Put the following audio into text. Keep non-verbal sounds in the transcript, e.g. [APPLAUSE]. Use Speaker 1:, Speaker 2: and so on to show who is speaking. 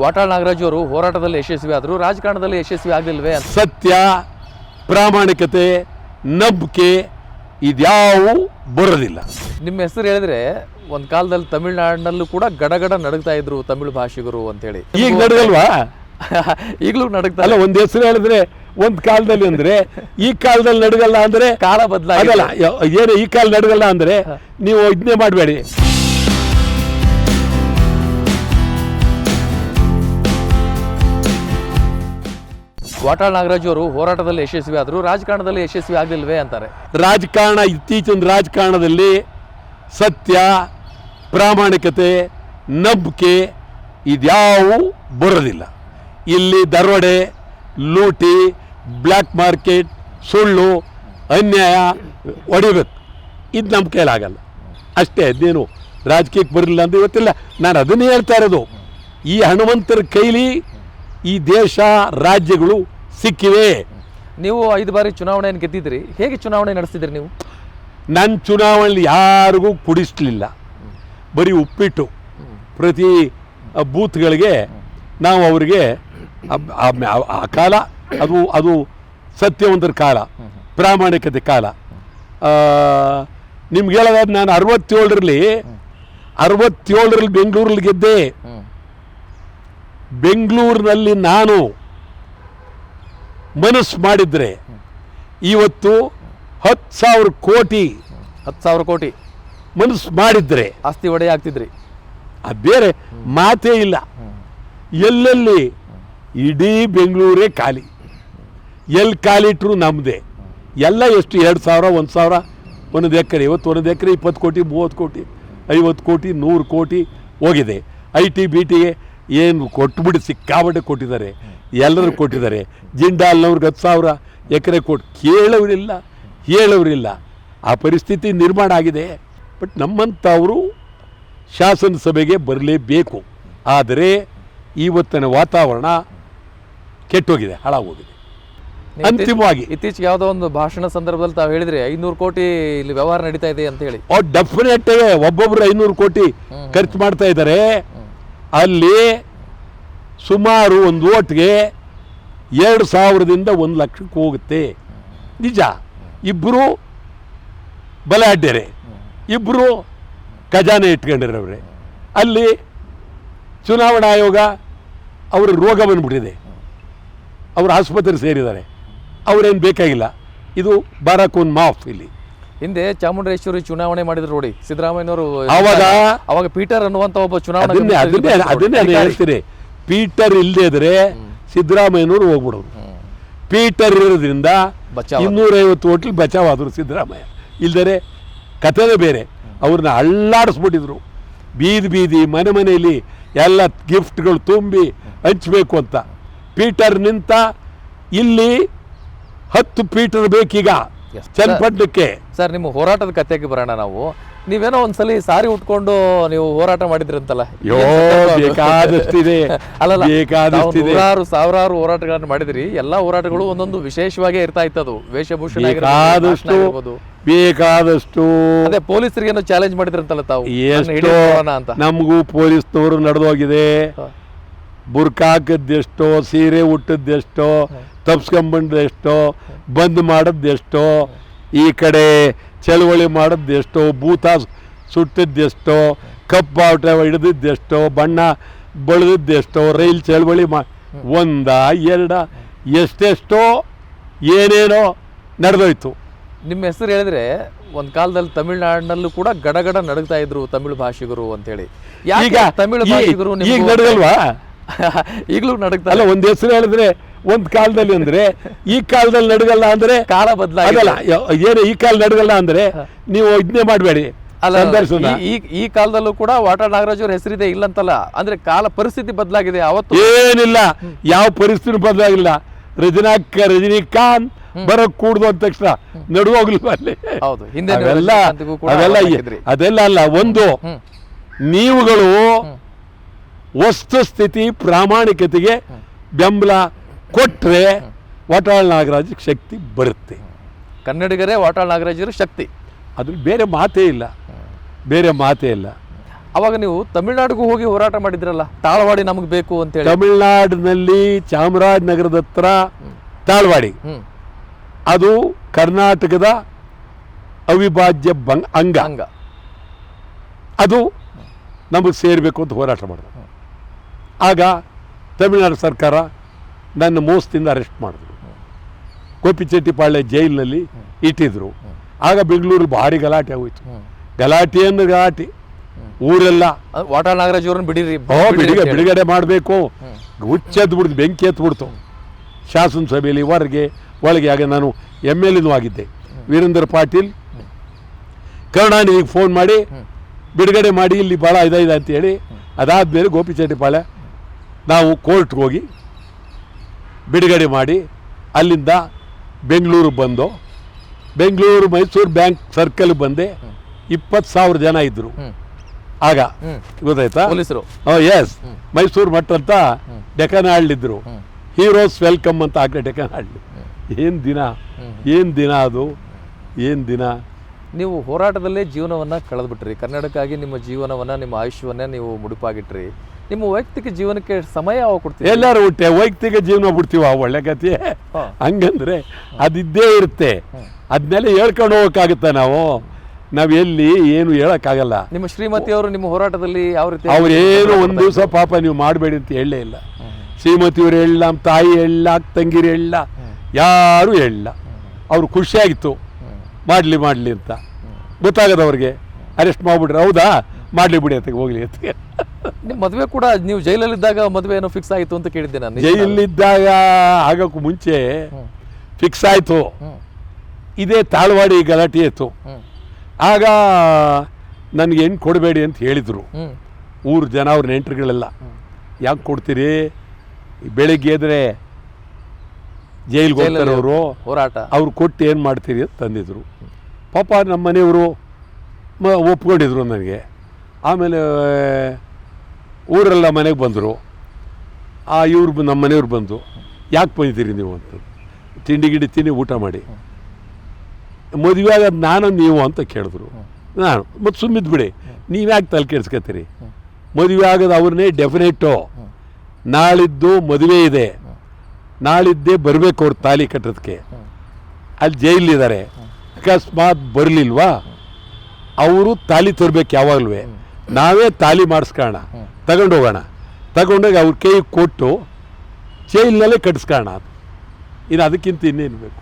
Speaker 1: ವಾಟಾಳ್ ನಾಗರಾಜ್ ಅವರು ಹೋರಾಟದಲ್ಲಿ ಯಶಸ್ವಿ ಆದರು ರಾಜಕಾರಣದಲ್ಲಿ ಯಶಸ್ವಿ ಆಗಲಿಲ್ವೇ ಅಂತ.
Speaker 2: ಸತ್ಯ ಪ್ರಾಮಾಣಿಕತೆ ನಂಬಿಕೆ ಇದ್ಯಾವು ಬರೋದಿಲ್ಲ.
Speaker 1: ನಿಮ್ಮ ಹೆಸರು ಹೇಳಿದ್ರೆ ಒಂದ್ ಕಾಲದಲ್ಲಿ ತಮಿಳುನಾಡಿನಲ್ಲೂ ಕೂಡ ಗಡಗಡ ನಡಗ್ತಾ ಇದ್ರು ತಮಿಳು ಭಾಷಿಗರು ಅಂತೇಳಿ.
Speaker 2: ಈಗ ನಡಗಲ್ವಾ? [LAUGHS]
Speaker 1: ಈಗಲೂ ನಡಗ್ತಾ
Speaker 2: ಅಲ್ಲ ಒಂದ್ ಹೆಸರು ಹೇಳಿದ್ರೆ ಒಂದ್ ಕಾಲದಲ್ಲಿ ಅಂದ್ರೆ ಈ ಕಾಲದಲ್ಲಿ ನಡಗಲ್ಲ ಅಂದ್ರೆ
Speaker 1: ಕಾಲ
Speaker 2: ಬದಲಾಗಲ್ಲ ಏನು ಈ ಕಾಲ ನಡಗಲ್ಲ ಅಂದ್ರೆ ನೀವು ಇದನ್ನೇ ಮಾಡಬೇಡಿ.
Speaker 1: ವಾಟಾಳ್ ನಾಗರಾಜ್ ಅವರು ಹೋರಾಟದಲ್ಲಿ ಯಶಸ್ವಿ ಆದರು, ರಾಜಕಾರಣದಲ್ಲಿ ಯಶಸ್ವಿ ಆಗಲಿಲ್ವೇ ಅಂತಾರೆ.
Speaker 2: ರಾಜಕಾರಣ ಇತ್ತೀಚಿನ ರಾಜಕಾರಣದಲ್ಲಿ ಸತ್ಯ, ಪ್ರಾಮಾಣಿಕತೆ, ನಂಬಿಕೆ ಇದ್ಯಾವು ಬರೋದಿಲ್ಲ. ಇಲ್ಲಿ ದರೋಡೆ ಲೂಟಿ ಬ್ಲ್ಯಾಕ್ ಮಾರ್ಕೆಟ್, ಸುಳ್ಳು, ಅನ್ಯಾಯ ಹೊಡಿಬೇಕು ಇದು ನಮ್ಮ ಕೈಲಾಗಲ್ಲ. ಅಷ್ಟೇ ಅದೇನು ರಾಜಕೀಯಕ್ಕೆ ಬರಲಿಲ್ಲ ಅಂತ ಇವತ್ತಿಲ್ಲ. ನಾನು ಅದನ್ನೇ ಹೇಳ್ತಾ ಇರೋದು. ಈ ಹನುಮಂತರ ಕೈಲಿ ಈ ದೇಶ, ರಾಜ್ಯಗಳು ಸಿಕ್ಕಿವೆ.
Speaker 1: ನೀವು ಐದು ಬಾರಿ ಚುನಾವಣೆಯನ್ನು ಗೆದ್ದಿದ್ರಿ ಹೇಗೆ ಚುನಾವಣೆ ನಡೆಸಿದ್ರಿ ನೀವು?
Speaker 2: ನನ್ನ ಚುನಾವಣೆಯಲ್ಲಿ ಯಾರಿಗೂ ಕುಡಿಸ್ಲಿಲ್ಲ. ಬರೀ ಉಪ್ಪಿಟ್ಟು. ಪ್ರತಿ ಬೂತ್ಗಳಿಗೆ ನಾವು ಅವರಿಗೆ ಆ ಕಾಲ ಅದು ಅದು ಸತ್ಯವಂತರ ಕಾಲ ಪ್ರಾಮಾಣಿಕತೆ ಕಾಲ. ನಿಮ್ಗೆ ಹೇಳೋದಾದ್ರೆ ನಾನು ಅರವತ್ತೇಳರಲ್ಲಿ ಅರವತ್ತೇಳರಲ್ಲಿ ಬೆಂಗಳೂರಲ್ಲಿ ಗೆದ್ದೆ. ಬೆಂಗಳೂರಿನಲ್ಲಿ ನಾನು ಮನಸ್ಸು ಮಾಡಿದರೆ ಇವತ್ತು ಹತ್ತು ಸಾವಿರ ಕೋಟಿ
Speaker 1: ಹತ್ತು ಸಾವಿರ ಕೋಟಿ
Speaker 2: ಮನಸ್ಸು ಮಾಡಿದರೆ
Speaker 1: ಆಸ್ತಿ ಒಡೆಯ ಆಗ್ತಿದ್ರಿ.
Speaker 2: ಆ ಬೇರೆ ಮಾತೇ ಇಲ್ಲ. ಎಲ್ಲೆಲ್ಲಿ? ಇಡೀ ಬೆಂಗಳೂರೇ ಖಾಲಿ. ಎಲ್ಲಿ ಖಾಲಿಟ್ರು ನಮ್ಮದೇ ಎಲ್ಲ ಎಷ್ಟು? ಎರಡು ಸಾವಿರ ಒಂದು ಸಾವಿರ ಒಂದು ಎಕರೆ ಇವತ್ತು ಒಂದು ಎಕರೆ ಇಪ್ಪತ್ತು ಕೋಟಿ ಮೂವತ್ತು ಕೋಟಿ ಐವತ್ತು ಕೋಟಿ ನೂರು ಕೋಟಿ ಹೋಗಿದೆ. ಐ ಟಿ ಬಿ ಟಿಗೆ ಏನು ಕೊಟ್ಬಿಟ್ಟು ಸಿಕ್ಕಾಬಟ್ಟೆ ಕೊಟ್ಟಿದ್ದಾರೆ. ಎಲ್ಲರೂ ಕೊಟ್ಟಿದ್ದಾರೆ. ಜಿಂಡಾಲ್ನವ್ರಿಗೆ ಹತ್ತು ಸಾವಿರ ಎಕರೆ ಕೊಟ್ಟು ಕೇಳೋರಿಲ್ಲ ಹೇಳೋರಿಲ್ಲ. ಆ ಪರಿಸ್ಥಿತಿ ನಿರ್ಮಾಣ ಆಗಿದೆ. ಬಟ್ ನಮ್ಮಂಥವರು ಶಾಸನಸಭೆಗೆ ಬರಲೇಬೇಕು. ಆದರೆ ಇವತ್ತಿನ ವಾತಾವರಣ ಕೆಟ್ಟೋಗಿದೆ ಹಾಳಾಗೋಗಿದೆ. ಅಂತಿಮವಾಗಿ
Speaker 1: ಇತ್ತೀಚೆಗೆ ಯಾವುದೋ ಒಂದು ಭಾಷಣ ಸಂದರ್ಭದಲ್ಲಿ ತಾವು ಹೇಳಿದ್ರಿ ಐನೂರು ಕೋಟಿ ಇಲ್ಲಿ ವ್ಯವಹಾರ ನಡೀತಾ ಇದೆ ಅಂತ ಹೇಳಿ.
Speaker 2: ಡೆಫಿನೆಟ್ ಒಬ್ಬೊಬ್ರು ಐನೂರು ಕೋಟಿ ಖರ್ಚು ಮಾಡ್ತಾ ಇದ್ದಾರೆ. ಅಲ್ಲಿ ಸುಮಾರು ಒಂದು ಓಟ್ಗೆ ಎರಡು ಸಾವಿರದಿಂದ ಒಂದು ಲಕ್ಷಕ್ಕೆ ಹೋಗುತ್ತೆ. ನಿಜ. ಇಬ್ಬರು ಬಲೆ ಅಡ್ಡರೆ ಇಬ್ಬರು ಖಜಾನೆ ಇಟ್ಕೊಂಡಿರೋವ್ರೆ ಅಲ್ಲಿ ಚುನಾವಣಾ ಆಯೋಗ ಅವ್ರ ರೋಗ ಬಂದ್ಬಿಟ್ಟಿದೆ. ಅವರು ಆಸ್ಪತ್ರೆ ಸೇರಿದ್ದಾರೆ. ಅವ್ರೇನು ಬೇಕಾಗಿಲ್ಲ. ಇದು ಬಾರಾಕೂನ್ ಮಾಫ್ ಇಲ್ಲಿ.
Speaker 1: ಹಿಂದೆ ಚಾಮುಂಡೇಶ್ವರಿ ಚುನಾವಣೆ ಮಾಡಿದ್ರು ನೋಡಿ ಸಿದ್ದರಾಮಯ್ಯನವರು
Speaker 2: ಅವಾಗ
Speaker 1: ಅವಾಗ ಪೀಟರ್ ಅನ್ನುವಂತ ಒಬ್ಬ ಚುನಾವಣೆ
Speaker 2: ಅದನ್ನೇ ಹೇಳ್ತೀನಿ. ಪೀಟರ್ ಇಲ್ಲದೆ ಇದ್ರೆ ಸಿದ್ದರಾಮಯ್ಯನವರು ಹೋಗ್ಬಿಡೋರು. ಪೀಟರ್ ಇರೋದ್ರಿಂದ ಇನ್ನೂರೈವತ್ತು ಓಟ್ಲು ಬಚಾವ್ ಆದರು ಸಿದ್ದರಾಮಯ್ಯ. ಇಲ್ದರೆ ಕಥೆನೇ ಬೇರೆ. ಅವ್ರನ್ನ ಅಳ್ಳಾಡಿಸ್ಬಿಟ್ಟಿದ್ರು. ಬೀದಿ ಬೀದಿ ಮನೆ ಮನೆಯಲ್ಲಿ ಎಲ್ಲ ಗಿಫ್ಟ್ಗಳು ತುಂಬಿ ಹಂಚಬೇಕು ಅಂತ. ಪೀಟರ್ ನಿಂತ ಇಲ್ಲಿ ಹತ್ತು ಪೀಟರ್ ಬೇಕೀಗ. ಚನ್ನಪಟ್ಟಣಕ್ಕೆ.
Speaker 1: ಸರ್ ನಿಮ್ಮ ಹೋರಾಟದ ಕಥೆಗೆ ಬರೋಣ ನಾವು. ನೀವೇನೋ ಒಂದ್ಸಲಿ ಸಾರಿ ಉಟ್ಕೊಂಡು ನೀವು ಹೋರಾಟ ಮಾಡಿದ್ರಂತಲ್ಲ? ಏನ್?
Speaker 2: ಬೇಕಾದಷ್ಟಿದೆ. [LAUGHS]
Speaker 1: ಅಲ್ಲಲ್ಲ ನೂರಾರು ಸಾವಿರಾರು ಹೋರಾಟಗಳನ್ನು ಮಾಡಿದ್ರಿ. ಎಲ್ಲಾ ಹೋರಾಟಗಳು ಒಂದೊಂದು ವಿಶೇಷವಾಗೇ ಇರ್ತಾ ಇತ್ತದು ವೇಷಭೂಷಣ
Speaker 2: ಬೇಕಾದಷ್ಟು
Speaker 1: ಅದೇ ಪೊಲೀಸರಿಗೆ ಚಾಲೆಂಜ್ ಮಾಡಿದ್ರಂತಲ್ಲ ತಾವು? ಅಂತ.
Speaker 2: ನಮಗೂ ಪೊಲೀಸ್ನವರು ನಡೆದೋಗಿದೆ. ಬುರ್ಕಾಕದ್ದೆಷ್ಟೋ ಸೀರೆ ಉಟ್ಟದ್ದೆಷ್ಟೋ ತಪ್ಸ್ಕೊಂಬಂದೆಷ್ಟೋ ಬಂದ್ ಮಾಡಿದ್ದೆಷ್ಟೋ ಈ ಕಡೆ ಚಳವಳಿ ಮಾಡಿದ್ದೆಷ್ಟೋ ಭೂತ ಸುಟ್ಟಿದ್ದೆಷ್ಟೋ ಕಪ್ ಬಾವುಟ ಹಿಡಿದಿದ್ದೆಷ್ಟೋ ಬಣ್ಣ ಬಳಿದಿದ್ದೆಷ್ಟೋ ರೈಲ್ ಚಳುವಳಿ ಮಾ ಒಂದ ಎರಡ ಎಷ್ಟೆಷ್ಟೋ ಏನೇನೋ ನಡೆದೋಯ್ತು.
Speaker 1: ನಿಮ್ಮ ಹೆಸರು ಹೇಳಿದ್ರೆ ಒಂದು ಕಾಲದಲ್ಲಿ ತಮಿಳುನಾಡಿನಲ್ಲೂ ಕೂಡ ಗಡಗಡ ನಡಗ್ತಾ ಇದ್ರು ತಮಿಳು ಭಾಷಿಗರು ಅಂತ ಹೇಳಿ
Speaker 2: ಈಗ
Speaker 1: ತಮಿಳು ಭಾಷಿಗರು
Speaker 2: ಈಗ ನಡೆದಲ್ವಾ [LAUGHS]
Speaker 1: ಈಗಲೂ ನಡಗ್ತಾ
Speaker 2: ಅಲ್ಲ ಒಂದು ಹೆಸರು ಹೇಳಿದ್ರೆ ಒಂದ್ ಕಾಲದಲ್ಲಿ ಅಂದ್ರೆ ಈ ಕಾಲದಲ್ಲಿ ನಡಗಲ್ಲ ಅಂದ್ರೆ
Speaker 1: ಕಾಲ
Speaker 2: ಬದಲಾಗಲ್ಲ ಏನೇ ಈ ಕಾಲ ನಡಗಲ್ಲ ಅಂದ್ರೆ ನೀವು ಇದನ್ನೇ ಮಾಡಬೇಡಿ.
Speaker 1: ಅಲ್ಲ ಈ- ಈ ಕಾಲದಲ್ಲೂ ಕೂಡ ವಾಟಾಳ್ ನಾಗರಾಜ್ ಅವ್ರ ಹೆಸರಿದೆ ಇಲ್ಲಂತಲ್ಲ ಅಂದ್ರೆ ಕಾಲ ಪರಿಸ್ಥಿತಿ ಬದಲಾಗಿದೆ ಅವತ್ತು.
Speaker 2: ಏನಿಲ್ಲ ಯಾವ ಪರಿಸ್ಥಿತಿ ಬದಲಾಗಿಲ್ಲ. ರಜನಾಕ್ ರಜನಿಕಾಂತ್ ಬರೋ ಕೂಡ್ದು ಅಂದ ತಕ್ಷಣ ನಡುವಾಗ್ಲಿಲ್ಲ ಅಲ್ಲಿ.
Speaker 1: ಹೌದು ಹಿಂದೆ ನೀವು
Speaker 2: ಅವೆಲ್ಲ
Speaker 1: ಕೂಡ
Speaker 2: ಅವೆಲ್ಲ ಅದೆಲ್ಲ ಅಲ್ಲ ಒಂದು. ನೀವುಗಳು ವಸ್ತುಸ್ಥಿತಿ ಪ್ರಾಮಾಣಿಕತೆಗೆ ಬೆಂಬಲ ಕೊಟ್ರೆ ವಾಟಾಳ್ ನಾಗರಾಜ್ ಶಕ್ತಿ ಬರುತ್ತೆ.
Speaker 1: ಕನ್ನಡಿಗರೇ ವಾಟಾಳ್ ನಾಗರಾಜರು ಶಕ್ತಿ.
Speaker 2: ಅದು ಬೇರೆ ಮಾತೇ ಇಲ್ಲ. ಬೇರೆ ಮಾತೇ ಇಲ್ಲ.
Speaker 1: ಅವಾಗ ನೀವು ತಮಿಳ್ನಾಡಿಗೂ ಹೋಗಿ ಹೋರಾಟ ಮಾಡಿದ್ರಲ್ಲ ತಾಳವಾಡಿ ನಮಗೆ ಬೇಕು ಅಂತ ಹೇಳಿ
Speaker 2: ತಮಿಳ್ನಾಡಿನಲ್ಲಿ ಚಾಮರಾಜನಗರದ ಹತ್ರ ತಾಳ್ವಾಡಿ. ಅದು ಕರ್ನಾಟಕದ ಅವಿಭಾಜ್ಯ ಬಂಗ್ ಅಂಗ.
Speaker 1: ಅಂಗ.
Speaker 2: ಅದು ನಮಗೆ ಸೇರಬೇಕು ಅಂತ ಹೋರಾಟ ಮಾಡಿದ್ರು. ಆಗ ತಮಿಳ್ನಾಡು ಸರ್ಕಾರ ನನ್ನ ಮೋಸದಿಂದ ಅರೆಸ್ಟ್ ಮಾಡಿದ್ರು. ಗೋಪಿಚೆಟ್ಟಿಪಾಳ್ಯ ಜೈಲಿನಲ್ಲಿ ಇಟ್ಟಿದ್ರು. ಆಗ ಬೆಂಗಳೂರು ಭಾರಿ ಗಲಾಟೆ ಆಗೋಯ್ತು.
Speaker 1: ಗಲಾಟೆಯನ್ನು
Speaker 2: ಗಲಾಟೆ. ಅಂದ್ರೆ ಗಲಾಟೆ ಊರೆಲ್ಲ
Speaker 1: ವಾಟಾ ನಾಗರಾಜ್ ಅವ್ರನ್ನ ಬಿಡಿರಿ
Speaker 2: ಬಿಡುಗಡೆ
Speaker 1: ಹೇಳಿ.
Speaker 2: ಬಿಡುಗಡೆ ಮಾಡಬೇಕು. ಹುಚ್ಚೆದ್ದು ಬಿಡ್ತು ಬೆಂಕಿ ಎತ್ಬಿಡ್ತು ಶಾಸನ ಸಭೆಯಲ್ಲಿ ಹೊರಗೆ ಒಳಗೆ ಆಗ ನಾನು ಎಂ ಎಲ್ ಎನೂ ಆಗಿದ್ದೆ. ವೀರೇಂದ್ರ ಪಾಟೀಲ್. ಕರುಣಾನಿಧಿಗೆ ಫೋನ್ ಮಾಡಿ ಬಿಡುಗಡೆ ಮಾಡಿ ಇಲ್ಲಿ ಭಾಳ ಇದಾಗಿದೆ ಅಂತೇಳಿ ಅದಾದಮೇಲೆ ಗೋಪಿಚೆಟ್ಟಿಪಾಳ್ಯ ನಾವು ಕೋರ್ಟ್ಗೆ ಹೋಗಿ ಬಿಡುಗಡೆ ಮಾಡಿ ಅಲ್ಲಿಂದ ಬೆಂಗಳೂರು ಬಂದು ಬೆಂಗಳೂರು ಮೈಸೂರು ಬ್ಯಾಂಕ್ ಸರ್ಕಲ್ ಬಂದೆ ಇಪ್ಪತ್ತು ಸಾವಿರ ಜನ ಇದ್ದರು ಆಗ ಗೊತ್ತಾಯ್ತಾ?
Speaker 1: ಪೊಲೀಸರು.
Speaker 2: ಎಸ್ ಮೈಸೂರು ಮಠ ಅಂತ ಡೆಕನ್ ಹಾಳಿದ್ರು ಹೀರೋಸ್ ವೆಲ್ಕಮ್ ಅಂತ ಆಗಲೇ ಡೆಕನ್ ಹಾಡ್ಲಿ ಏನು ದಿನ? ಏನು ದಿನ ಅದು? ಏನು ದಿನ?
Speaker 1: ನೀವು ಹೋರಾಟದಲ್ಲೇ ಜೀವನವನ್ನ ಕಳೆದ್ಬಿಟ್ರಿ. ಕನ್ನಡಕ್ಕಾಗಿ ನಿಮ್ಮ ಜೀವನವನ್ನ ನಿಮ್ಮ ಆಯುಷ್ಯವನ್ನ ನೀವು ಮುಡುಪಾಗಿಟ್ರಿ. ನಿಮ್ಮ ವೈಯಕ್ತಿಕ ಜೀವನಕ್ಕೆ ಸಮಯ ಯಾವಾಗ ಕೊಡ್ತೀರಿ?
Speaker 2: ಎಲ್ಲರೂ ಹುಟ್ಟೆ ವೈಯಕ್ತಿಕ ಜೀವನ ಬಿಡ್ತೀವ ಒಳ್ಳೆ
Speaker 1: ಗತಿ.
Speaker 2: ಹಂಗಂದ್ರೆ ಅದಿದ್ದೇ ಇರುತ್ತೆ. ಅದನ್ನೆಲ್ಲ ಹೇಳ್ಕೊಂಡು ಹೋಗಕ್ಕಾಗುತ್ತಾ ನಾವು? ನಾವು ಎಲ್ಲಿ ಏನು ಹೇಳಕ್ಕಾಗಲ್ಲ.
Speaker 1: ನಿಮ್ಮ ಶ್ರೀಮತಿ ಅವರು ನಿಮ್ಮ ಹೋರಾಟದಲ್ಲಿ ಯಾವ ರೀತಿ
Speaker 2: ಅವ್ರೇನು ಒಂದು ದಿವಸ ಪಾಪ ನೀವು ಮಾಡಬೇಡಿ ಅಂತ ಹೇಳಲೇ ಇಲ್ಲ. ಶ್ರೀಮತಿಯವ್ರು ಹೇಳ ನಮ್ಮ ತಾಯಿ ಹೇಳ ತಂಗಿರು ಹೇಳಲ್ಲ ಯಾರು ಹೇಳಲ್ಲ. ಅವ್ರು ಖುಷಿಯಾಗಿತ್ತು. ಮಾಡಲಿ ಮಾಡಲಿ ಅಂತ. ಗೊತ್ತಾಗದ ಅವ್ರಿಗೆ ಅರೆಸ್ಟ್ ಮಾಡ್ಬಿಟ್ರೆ ಹೌದಾ? ಮಾಡಲಿ ಬಿಡಿ ಅಂತ ಹೋಗ್ಲಿ ಅಂತ.
Speaker 1: ನಿಮ್ಮ ಮದುವೆ ಕೂಡ ನೀವು ಜೈಲಲ್ಲಿದ್ದಾಗ ಮದುವೆ ಏನೋ ಫಿಕ್ಸ್ ಆಯಿತು ಅಂತ ಕೇಳಿದ್ದೆ ನಾನು?
Speaker 2: ಜೈಲಿದ್ದಾಗ ಆಗೋಕ್ಕೂ ಮುಂಚೆ ಫಿಕ್ಸ್ ಆಯಿತು. ಇದೇ ತಾಳ್ವಾಡಿ ಗಲಾಟೆ ಇತ್ತು. ಆಗ ನನಗೆ ಹೆಣ್ಣು ಕೊಡಬೇಡಿ ಅಂತ ಹೇಳಿದರು. ಊರ್ ಜನ ಅವ್ರ ನೆಂಟರುಗಳೆಲ್ಲ. ಯಾಕೆ ಕೊಡ್ತೀರಿ? ಬೆಳಿಗ್ಗೆ ಎದ್ರೆ ಜೈಲಿಗೆ ಹೋಗ್ತಾರೆ ಅವರು.
Speaker 1: ಹೋರಾಟ.
Speaker 2: ಅವ್ರು ಕೊಟ್ಟು ಏನು ಮಾಡ್ತೀರಿ ಅಂತ ತಂದಿದ್ರು. ಪಾಪ ನಮ್ಮ ಮನೆಯವರು ಒಪ್ಕೊಂಡಿದ್ರು ನನಗೆ. ಆಮೇಲೆ, ಊರೆಲ್ಲ ಮನೆಗೆ ಬಂದರು. ಆ ಇವ್ರು ನಮ್ಮ ಮನೆಯವ್ರು ಬಂದು, ಯಾಕೆ ಬಂದಿದ್ದೀರಿ ನೀವು? ಅಂತ. ತಿಂಡಿ ಗಿಂಡಿ ತಿನ್ನಿ, ಊಟ ಮಾಡಿ. ಮದುವೆ ಆಗ ನಾನು, ನೀವು ಅಂತ ಕೇಳಿದ್ರು. ನಾನು ಮತ್ತು ಸುಮ್ಮಿದ್ದು ಬಿಡಿ. ನೀವು ಯಾಕೆ ತಲೆ ಕೆಡ್ಸ್ಕೊತೀರಿ ಮದುವೆ ಆಗೋದು ಅವ್ರನ್ನೇ ಡೆಫಿನೆಟು ನಾಳಿದ್ದು ಮದುವೆ ಇದೆ. ನಾಳಿದ್ದೇ ಬರಬೇಕು ಅವ್ರು ತಾಲಿ ಕಟ್ಟೋದಕ್ಕೆ ಅಲ್ಲಿ ಜೈಲಿದ್ದಾರೆ ಅಕಸ್ಮಾತ್ ಬರಲಿಲ್ವಾ? ಅವರು ತಾಲಿ ತರಬೇಕು ಯಾವಾಗಲೂ ನಾವೇ ತಾಲಿ ಮಾಡಿಸ್ಕೋಣ. ತಗೊಂಡೋಗೋಣ ತಗೊಂಡೋಗಿ ಅವ್ರ ಕೈ ಕೊಟ್ಟು ಜೈಲಿನಲ್ಲೇ ಕಟ್ಟಿಸ್ಕೋಣ ಇನ್ನು ಅದಕ್ಕಿಂತ ಇನ್ನೇನು ಬೇಕು?